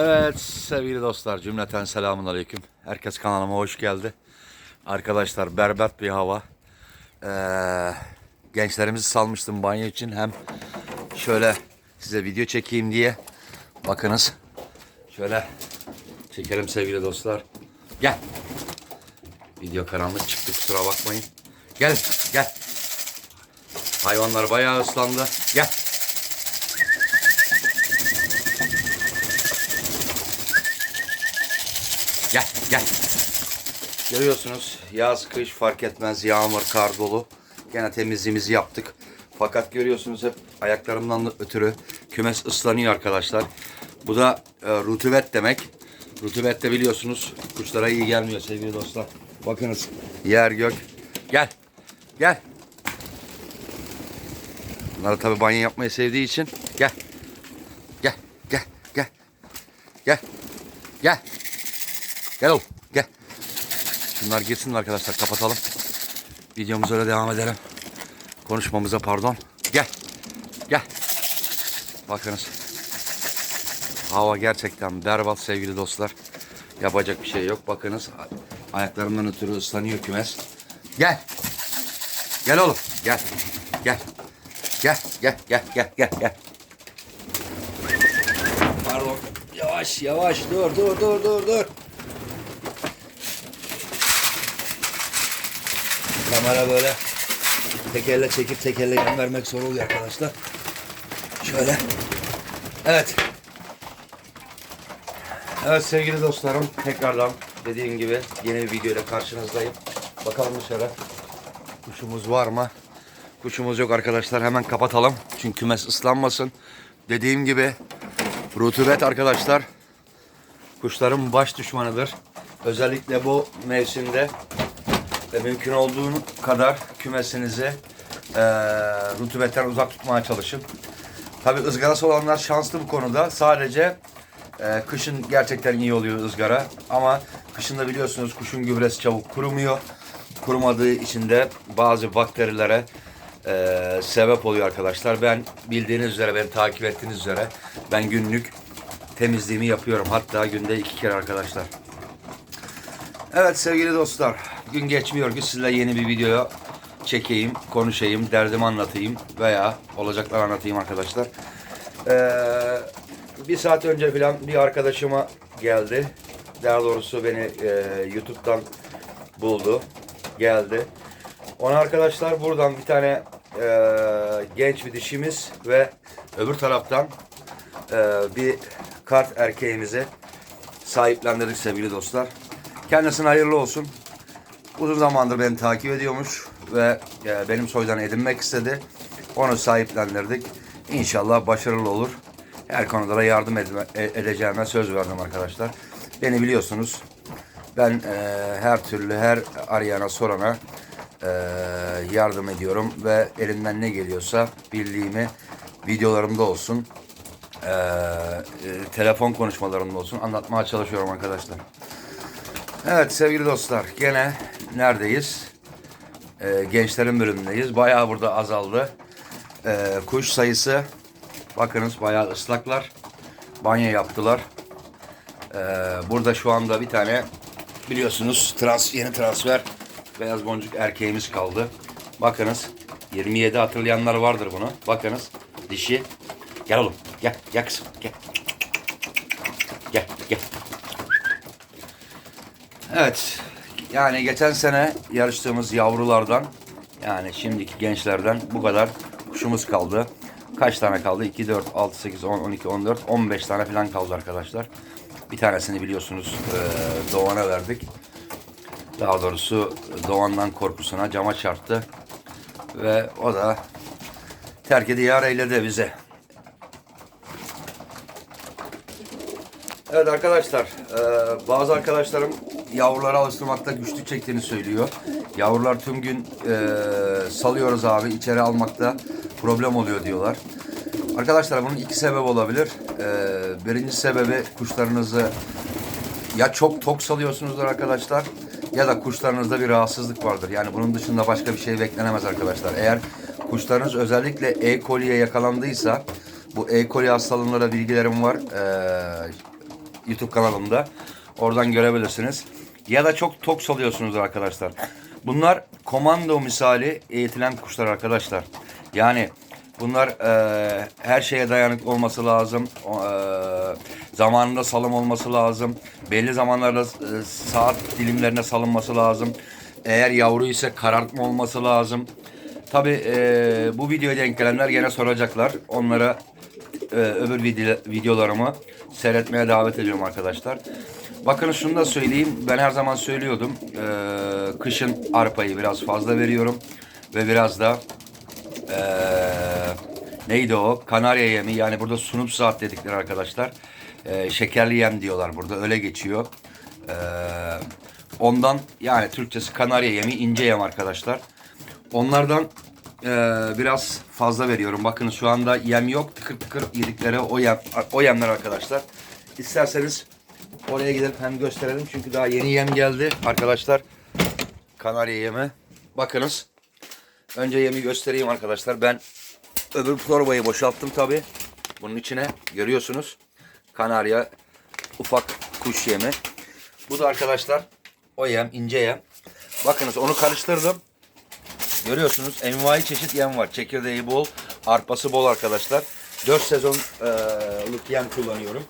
Evet sevgili dostlar cümleten selamun aleyküm. Herkes kanalıma hoş geldi. Arkadaşlar berbat bir hava. Ee, gençlerimizi salmıştım banyo için. Hem şöyle size video çekeyim diye. Bakınız. Şöyle çekelim sevgili dostlar. Gel. Video karanlık çıktı kusura bakmayın. Gel gel. Hayvanlar bayağı ıslandı. Gel. Gel gel. Görüyorsunuz yaz kış fark etmez yağmur kar dolu. Gene temizliğimizi yaptık. Fakat görüyorsunuz hep ayaklarımdan ötürü kümes ıslanıyor arkadaşlar. Bu da e, rutubet demek. Rutubet de biliyorsunuz kuşlara iyi gelmiyor sevgili dostlar. Bakınız yer gök. Gel. Gel. Bunlar tabi banyo yapmayı sevdiği için gel. Gel. Gel. Gel. Gel. Gel. Gel oğlum gel. Şunlar girsin arkadaşlar kapatalım. Videomuza öyle devam edelim. Konuşmamıza pardon. Gel. Gel. Bakınız. Hava gerçekten berbat sevgili dostlar. Yapacak bir şey yok. Bakınız ayaklarımdan ötürü ıslanıyor kümes. Gel. Gel oğlum. Gel. Gel. Gel. Gel. Gel. Gel. Gel. Gel. Pardon. Yavaş yavaş dur dur dur dur dur. Kamera böyle tek elle çekip tek elle yan vermek zor oluyor arkadaşlar. Şöyle. Evet. Evet sevgili dostlarım tekrardan dediğim gibi yeni bir video karşınızdayım. Bakalım dışarı. Kuşumuz var mı? Kuşumuz yok arkadaşlar. Hemen kapatalım. Çünkü kümes ıslanmasın. Dediğim gibi rutubet arkadaşlar kuşların baş düşmanıdır. Özellikle bu mevsimde ve mümkün olduğu kadar kümesinizi eee rutubetten uzak tutmaya çalışın. Tabi ızgarası olanlar şanslı bu konuda. Sadece eee, kışın gerçekten iyi oluyor ızgara. Ama kışında biliyorsunuz kuşun gübresi çabuk kurumuyor. Kurumadığı için de bazı bakterilere eee, sebep oluyor arkadaşlar. Ben bildiğiniz üzere, beni takip ettiğiniz üzere ben günlük temizliğimi yapıyorum. Hatta günde iki kere arkadaşlar. Evet sevgili dostlar, gün geçmiyor ki sizle yeni bir video çekeyim, konuşayım, derdimi anlatayım veya olacaklar anlatayım arkadaşlar. Ee, bir saat önce falan bir arkadaşıma geldi. Daha doğrusu beni e, YouTube'dan buldu, geldi. Ona arkadaşlar buradan bir tane e, genç bir dişimiz ve öbür taraftan e, bir kart erkeğimizi sahiplendirdik sevgili dostlar. Kendisine hayırlı olsun. Uzun zamandır beni takip ediyormuş ve e, benim soydan edinmek istedi. Onu sahiplendirdik. İnşallah başarılı olur. Her konuda da yardım edme- e- edeceğime söz verdim arkadaşlar. Beni biliyorsunuz. Ben e, her türlü her arayana sorana e, yardım ediyorum ve elimden ne geliyorsa bildiğimi videolarımda olsun, e, e, telefon konuşmalarımda olsun anlatmaya çalışıyorum arkadaşlar. Evet sevgili dostlar gene neredeyiz? Ee, gençlerin bölümündeyiz. Bayağı burada azaldı. Ee, kuş sayısı bakınız bayağı ıslaklar. Banyo yaptılar. Ee, burada şu anda bir tane biliyorsunuz trans yeni transfer beyaz boncuk erkeğimiz kaldı. Bakınız 27 hatırlayanlar vardır bunu. Bakınız dişi. Gel oğlum gel gel kızım gel. Gel gel. Evet. Yani geçen sene yarıştığımız yavrulardan yani şimdiki gençlerden bu kadar kuşumuz kaldı. Kaç tane kaldı? 2, 4, 6, 8, 10, 12, 14, 15 tane falan kaldı arkadaşlar. Bir tanesini biliyorsunuz eee, Doğan'a verdik. Daha doğrusu Doğan'dan korkusuna cama çarptı. Ve o da terk ediyar eyledi bize. Evet arkadaşlar, e, bazı arkadaşlarım yavruları alıştırmakta güçlük çektiğini söylüyor. Yavrular tüm gün e, salıyoruz abi, içeri almakta problem oluyor diyorlar. Arkadaşlar bunun iki sebep olabilir. E, birinci sebebi kuşlarınızı ya çok tok salıyorsunuzdur arkadaşlar ya da kuşlarınızda bir rahatsızlık vardır. Yani bunun dışında başka bir şey beklenemez arkadaşlar. Eğer kuşlarınız özellikle E. coli'ye yakalandıysa bu E. coli hastalığında bilgilerim var. Ee, YouTube kanalımda. Oradan görebilirsiniz. Ya da çok tok salıyorsunuz arkadaşlar. Bunlar komando misali eğitilen kuşlar arkadaşlar. Yani bunlar e, her şeye dayanık olması lazım. E, zamanında salım olması lazım. Belli zamanlarda e, saat dilimlerine salınması lazım. Eğer yavru ise karartma olması lazım. Tabi bu videoya denk gelenler gene soracaklar. Onlara e, öbür video, videolarımı seyretmeye davet ediyorum arkadaşlar. Bakın şunu da söyleyeyim. Ben her zaman söylüyordum. E, kışın arpayı biraz fazla veriyorum. Ve biraz da e, neydi o? Kanarya yemi. Yani burada sunup saat dedikleri arkadaşlar. E, şekerli yem diyorlar burada. Öyle geçiyor. E, ondan yani Türkçesi kanarya yemi ince yem arkadaşlar. Onlardan e, biraz fazla veriyorum. Bakın şu anda yem yok. Tıkır tıkır yedikleri o yem o yemler arkadaşlar. İsterseniz oraya gidelim hem gösterelim. Çünkü daha yeni yem geldi arkadaşlar. Kanarya yemi. Bakınız. Önce yemi göstereyim arkadaşlar. Ben öbür torbayı boşalttım tabi. Bunun içine görüyorsunuz. Kanarya ufak kuş yemi. Bu da arkadaşlar o yem ince yem. Bakınız onu karıştırdım. Görüyorsunuz envai çeşit yem var. Çekirdeği bol, arpası bol arkadaşlar. 4 sezonluk yem kullanıyorum.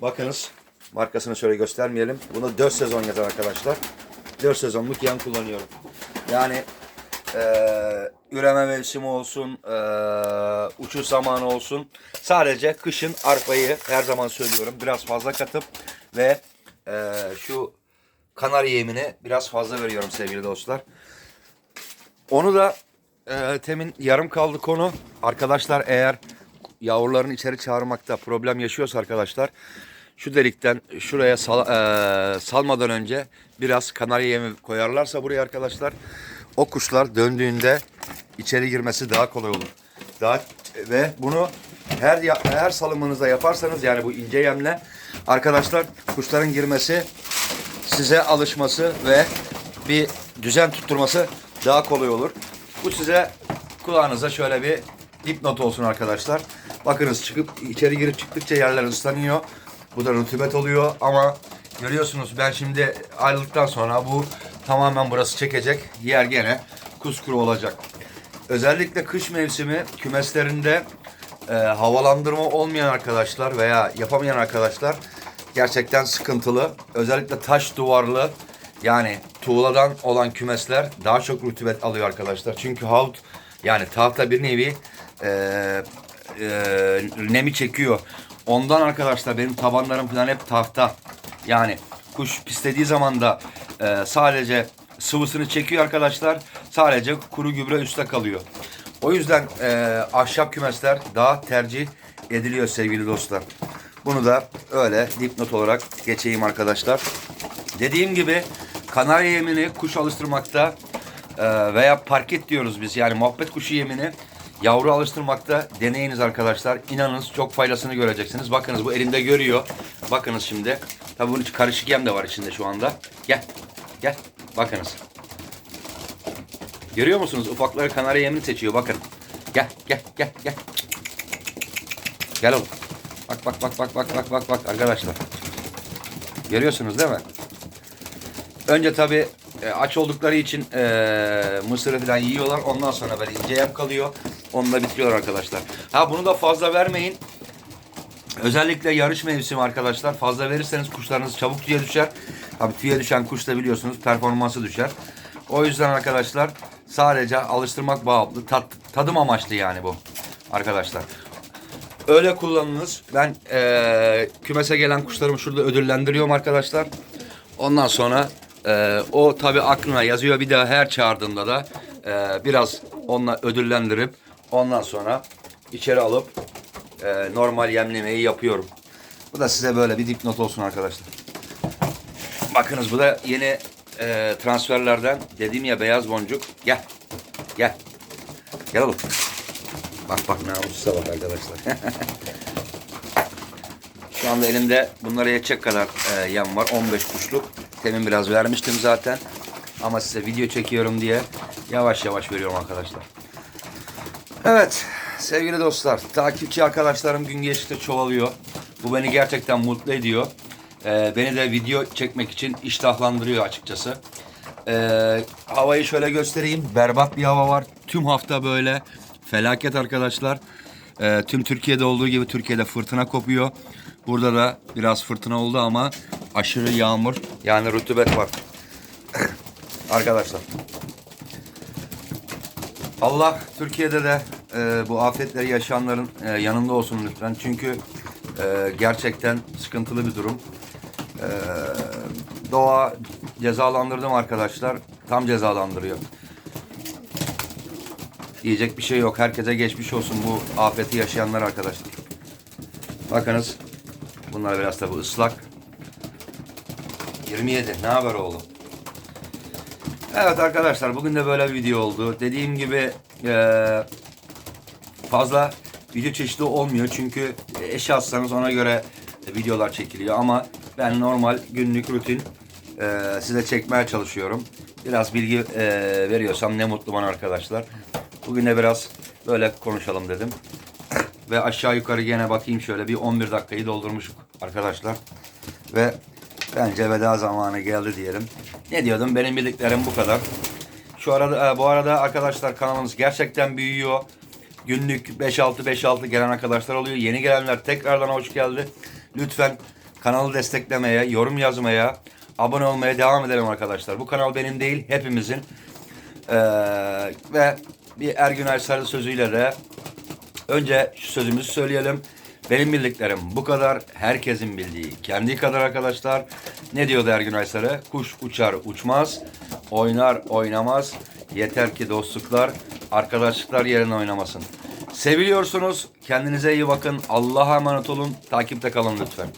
Bakınız markasını şöyle göstermeyelim. Bunu 4 sezon yazar arkadaşlar. 4 sezonluk yem kullanıyorum. Yani eee üreme mevsimi olsun, eee uçuş zamanı olsun. Sadece kışın arpayı her zaman söylüyorum biraz fazla katıp ve eee, şu kanarya yemini biraz fazla veriyorum sevgili dostlar. Onu da e, temin yarım kaldı konu. Arkadaşlar eğer yavrularını içeri çağırmakta problem yaşıyorsa arkadaşlar şu delikten şuraya sal, e, salmadan önce biraz kanarya yemi koyarlarsa buraya arkadaşlar o kuşlar döndüğünde içeri girmesi daha kolay olur. Daha ve bunu her her salımınızda yaparsanız yani bu ince yemle arkadaşlar kuşların girmesi size alışması ve bir düzen tutturması daha kolay olur. Bu size kulağınıza şöyle bir dipnot olsun arkadaşlar. Bakınız çıkıp içeri girip çıktıkça yerler ıslanıyor. Bu da rutubet oluyor ama görüyorsunuz ben şimdi ayrıldıktan sonra bu tamamen burası çekecek. Yer gene kuskuru olacak. Özellikle kış mevsimi kümeslerinde e, havalandırma olmayan arkadaşlar veya yapamayan arkadaşlar gerçekten sıkıntılı. Özellikle taş duvarlı yani tuğladan olan kümesler daha çok rutubet alıyor arkadaşlar. Çünkü havut yani tahta bir nevi e, e, nemi çekiyor. Ondan arkadaşlar benim tabanlarım falan hep tahta. Yani kuş pislediği zaman da e, sadece sıvısını çekiyor arkadaşlar. Sadece kuru gübre üstte kalıyor. O yüzden e, ahşap kümesler daha tercih ediliyor sevgili dostlar. Bunu da öyle dipnot olarak geçeyim arkadaşlar. Dediğim gibi kanarya yemini kuş alıştırmakta e, veya parket diyoruz biz yani muhabbet kuşu yemini yavru alıştırmakta deneyiniz arkadaşlar. İnanınız çok faydasını göreceksiniz. Bakınız bu elimde görüyor. Bakınız şimdi. Tabii bunun karışık yem de var içinde şu anda. Gel. Gel. Bakınız. Görüyor musunuz? Ufakları kanarya yemini seçiyor. Bakın. Gel, gel, gel, gel. Gel oğlum. Bak, bak, bak, bak, bak, bak, bak, bak arkadaşlar. Görüyorsunuz değil mi? Önce tabii e, aç oldukları için e, mısırı falan yiyorlar. Ondan sonra böyle ince yem kalıyor. Onu da bitiriyor arkadaşlar. Ha bunu da fazla vermeyin. Özellikle yarış mevsimi arkadaşlar. Fazla verirseniz kuşlarınız çabuk tüye düşer. Tabii tüye düşen kuş da biliyorsunuz performansı düşer. O yüzden arkadaşlar sadece alıştırmak bağımlı. Tat, tadım amaçlı yani bu arkadaşlar. Öyle kullanınız. Ben eee, kümese gelen kuşlarımı şurada ödüllendiriyorum arkadaşlar. Ondan sonra eee, o tabi aklına yazıyor. Bir daha her çağırdığımda da eee, biraz onunla ödüllendirip ondan sonra içeri alıp eee, normal yemlemeyi yapıyorum. Bu da size böyle bir dipnot olsun arkadaşlar. Bakınız bu da yeni eee, transferlerden dediğim ya beyaz boncuk. Gel. Gel. Gel oğlum. Bak bak namussuza bak arkadaşlar. Şu anda elimde bunlara yetecek kadar e, yem var. 15 kuşluk. Temin biraz vermiştim zaten. Ama size video çekiyorum diye yavaş yavaş veriyorum arkadaşlar. Evet sevgili dostlar. Takipçi arkadaşlarım gün geçtikçe çoğalıyor. Bu beni gerçekten mutlu ediyor. e, beni de video çekmek için iştahlandırıyor açıkçası. E, havayı şöyle göstereyim. Berbat bir hava var. Tüm hafta böyle felaket arkadaşlar. E, tüm Türkiye'de olduğu gibi Türkiye'de fırtına kopuyor. Burada da biraz fırtına oldu ama aşırı yağmur yani rutubet var. arkadaşlar. Allah Türkiye'de de e, bu afetleri yaşayanların e, yanında olsun lütfen. Çünkü e, gerçekten sıkıntılı bir durum. E, doğa cezalandırdım arkadaşlar. Tam cezalandırıyor. Diyecek bir şey yok. Herkese geçmiş olsun bu afeti yaşayanlar arkadaşlar. Bakınız. Bunlar biraz tabi ıslak. 27. Ne haber oğlum? Evet arkadaşlar bugün de böyle bir video oldu. Dediğim gibi eee, fazla video çeşidi olmuyor çünkü eşi alsanız ona göre videolar çekiliyor ama ben normal günlük rutin eee, size çekmeye çalışıyorum. Biraz bilgi eee, veriyorsam ne mutlu bana arkadaşlar. Bugün de biraz böyle konuşalım dedim. Ve aşağı yukarı gene bakayım şöyle bir 11 dakikayı doldurmuşuk arkadaşlar. Ve bence veda zamanı geldi diyelim. Ne diyordum? Benim bildiklerim bu kadar. Şu arada e, bu arada arkadaşlar kanalımız gerçekten büyüyor. Günlük 5-6 5-6 gelen arkadaşlar oluyor. Yeni gelenler tekrardan hoş geldi. Lütfen kanalı desteklemeye, yorum yazmaya, abone olmaya devam edelim arkadaşlar. Bu kanal benim değil, hepimizin. Ee, ve bir Ergün Aysar'ın sözüyle de Önce şu sözümüzü söyleyelim. Benim bildiklerim bu kadar. Herkesin bildiği kendi kadar arkadaşlar. Ne diyordu Ergün Aysar'ı? Kuş uçar uçmaz, oynar oynamaz. Yeter ki dostluklar, arkadaşlıklar yerine oynamasın. Seviliyorsunuz. Kendinize iyi bakın. Allah'a emanet olun. Takipte kalın lütfen.